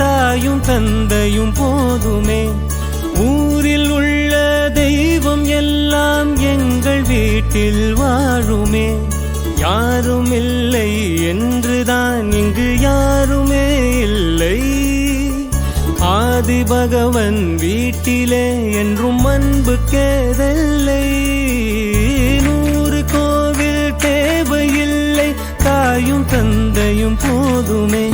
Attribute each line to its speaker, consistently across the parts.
Speaker 1: தாயும் தந்தையும் போதுமே. ஊரில் உள்ள தெய்வம் எல்லாம் எங்கள் வீட்டில் வாழுமே. யாரும் இல்லை என்றுதான் இங்கு யாருமே இல்லை. ஆதி பகவன் வீட்டிலே என்றும் அன்பு கேதல்லை நூறு கோவில் தேவையில்லை. தாயும் தந்தையும் போதுமே.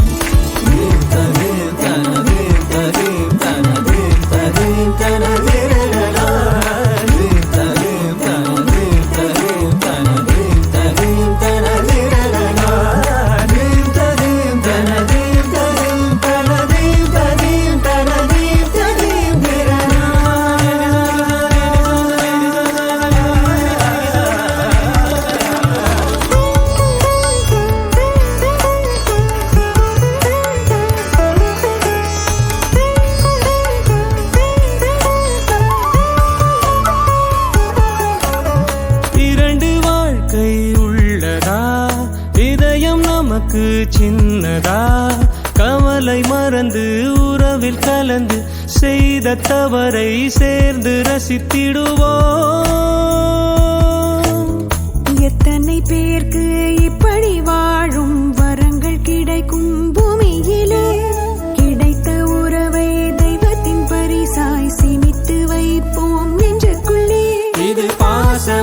Speaker 1: சின்னதா கவலை மறந்து உறவில் கலந்து செய்த தவறை சேர்ந்து ரசித்திடுவோம்.
Speaker 2: எத்தனை பேர்க்கு இப்படி வாழும் வரங்கள் கிடைக்கும் பூமியிலே? கிடைத்த உறவை தெய்வத்தின் பரிசாய் சேமித்து வைப்போம் நெஞ்சுக்குள்ளே.
Speaker 1: இது பாச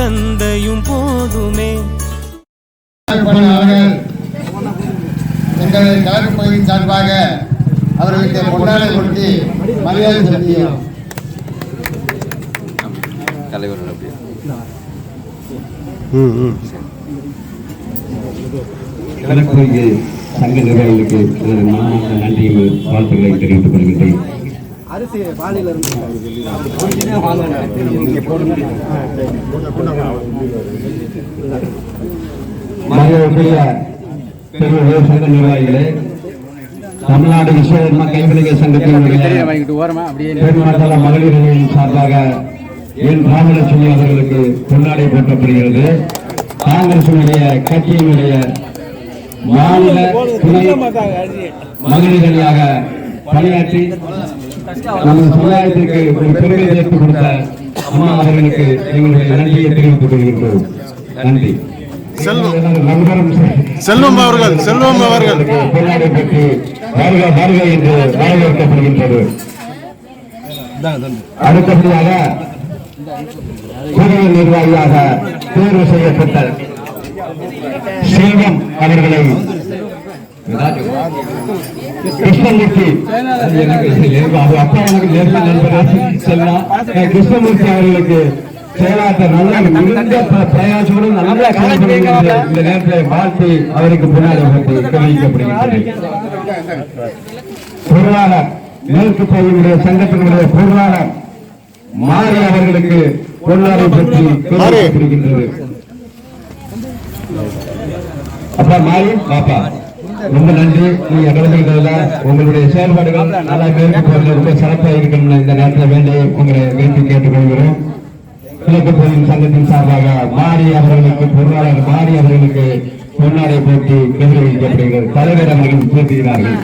Speaker 1: தந்தையும் போதுமே.
Speaker 3: அவர்கள் எங்கள் பகுதியின் சார்பாக அவர்களுக்கு கொண்டாட கொடுத்து மரியாதை செலுத்தியோம்
Speaker 4: தலைவர்கள் அப்படி கடற்கரைக்கு சங்க நிர்வாகிகளுக்கு நன்றியும் வாழ்த்துக்களை தெரிவித்துக் கொள்கின்றேன். மரியாதைக்குரிய பெரிய சங்க நிர்வாகிகளே தமிழ்நாடு விஸ்வகர்மா கைவினைகள் சங்கத்தினுடைய மகளிர் அணியின் சார்பாக என் ராமலட்சுமி அவர்களுக்கு பொன்னாடை போற்றப்படுகிறது. காங்கிரசினுடைய கட்சியினுடைய மாநில துணை மகளிர் அணியாக பணியாற்றி நமது சமுதாயத்திற்கு ஒரு பெருமை சேர்த்து கொடுத்த அம்மா அவர்களுக்கு எங்களுடைய நன்றியை தெரிவித்துக் கொள்கின்றோம். நன்றி.
Speaker 5: செல்வம். அவர்கள் செல்வம் அவர்கள்.
Speaker 4: வருக வருக என்று வரவேற்கப்படுகின்றது. அடுத்தபடியாக குழுவின் நிர்வாகியாக தேர்வு செய்யப்பட்ட செல்வம் அவர்களை கிருஷ்ணமூர்த்தி எனக்கு அப்பா எனக்கு நேர்மை நண்பர் கிருஷ்ணமூர்த்தி அவர்களுக்கு செயலாற்ற நல்ல மிகுந்த நல்ல இந்த நேரத்தில் வாழ்த்தி அவருக்கு பின்னாடி பொருளாளர் மேற்கு சங்கத்தினுடைய பொருளாளர் மாறி அவர்களுக்கு பொருளாதார பற்றி தெரிவிக்கப்படுகின்றது அப்பா மாறி பாப்பா ரொம்ப நன்றி. நீங்க கலந்துக்கிட்டதுல உங்களுடைய செயல்பாடுகள் நல்லா பேருக்கு பகுதியில் ரொம்ப சிறப்பாக இருக்கணும்னு இந்த நேரத்தில் வேண்டி உங்களை வேண்டி கேட்டுக்கொள்கிறோம். கிழக்கு பகுதியின் சங்கத்தின் சார்பாக மாறி அவர்களுக்கு பொருளாளர் மாறி அவர்களுக்கு பொன்னாடை போட்டி கௌரவிக்கப்படுகிறது தலைவர் அவர்கள் பேசுகிறார்கள்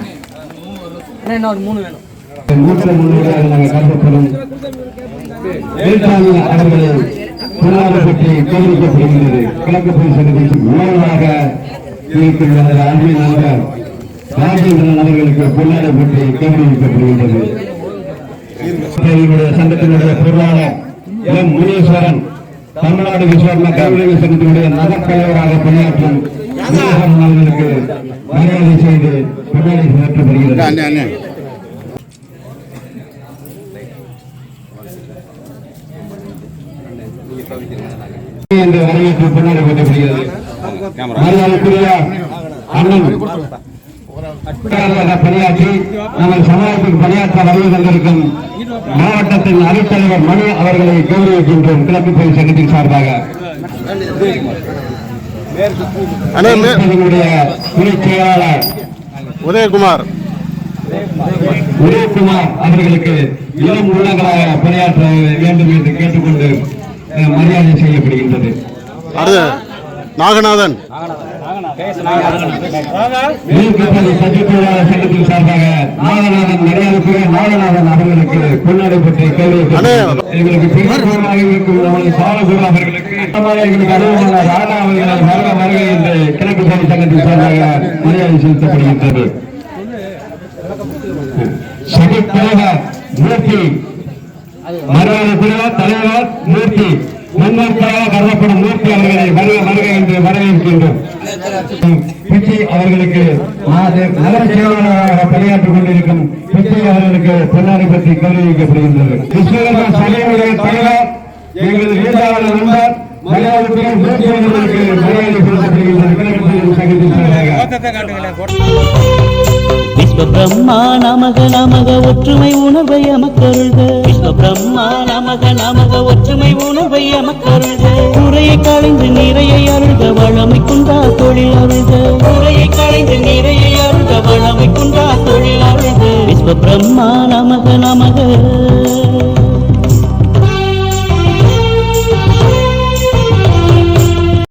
Speaker 4: மூத்த முன்னோடியாக நாங்கள் கருதப்படும் அவர்களை பொன்னாடை போட்டி கௌரவிக்கப்படுகின்றது கிழக்கு பகுதி சங்கத்தின் மூலமாக இருக்கின்ற அந்த அன்பு நண்பர் ராஜேந்திரன் அவர்களுக்கு பொன்னாடை போட்டி கௌரவிக்கப்படுகின்றது இவருடைய சங்கத்தினுடைய பொருளாளர் எம் முனீஸ்வரன் தமிழ்நாடு விஸ்வகர்மா கைவினைகள் சங்கத்தினுடைய நகர்த்தலைவராக பணியாற்றும் அவர்களுக்கு மரியாதை செய்து பொன்னாடை போற்றப்படுகிறது என்று பொன்னாடை மரியாதைக்குரிய அண்ணன் உட்கார்ந்ததாக பணியாற்றி நமது சமுதாயத்துக்கு பணியாற்ற வருகை தந்திருக்கும் மாவட்டத்தின் அவைத்தலைவர் மனு அவர்களை கௌரவிக்கின்றோம். கிழக்கு பகுதி சங்கத்தின் சார்பாக. துணை செயலாளர்
Speaker 5: உதயகுமார்.
Speaker 4: உதயகுமார் அவர்களுக்கு இளம் உள்ளங்களாக பணியாற்ற வேண்டும் என்று கேட்டுக்கொண்டு மரியாதை செய்யப்படுகின்றது.
Speaker 5: நாகநாதன்.
Speaker 4: சார்பாக நாகநாதன் மரியாதைக்குரிய நாகநாதன் அவர்களுக்கு பொன்னாடை பற்றி கேள்வி எங்களுக்கு பிரிவாக இருக்கும் நமது பாலகுரு அவர்களுக்கு எங்களுக்கு அனுபவமான ராணா அவர்களை வருக வருக என்று கிழக்கு பள்ளி சங்கத்தின் சார்பாக மரியாதை செலுத்தப்படுகின்றது சட்டத்தலைவர் மூர்த்தி மரியாதைக்குரிய தலைவர் மூர்த்தி. முன்னோர்களாக கருதப்படும் மூர்த்தி அவர்களை வருக வருக என்று வரவேற்கின்றோம். பிச்சை அவர்களுக்கு நகர செயலாளராக பணியாற்றிக் கொண்டிருக்கும் பிச்சை அவர்களுக்கு பொன்னாடி பற்றி கௌரவிக்கப்படுகின்றது. கிருஷ்ணகர்மா சபையினுடைய தலைவர் எங்களது வேதாளர் நண்பர் மரியாதைக்குரிய மூர்த்தி அவர்களுக்கு மரியாதை செலுத்தப்படுகின்றது.
Speaker 1: விஸ்வ பிரம்மா நமக நமக ஒற்றுமை உணர்வை அமக்கருள்க. விஸ்வ பிரம்மா நமக நமக ஒற்றுமை உணர்வை அமக்கருள்க. குறையை களைந்து நிறையை அருள்க வளமை குன்றா தொழில் அருள்க. குறையை களைந்து நிறையை அருள்க வளமை குன்றா தொழில் அருள்க. விஸ்வ பிரம்மா நமக நமக.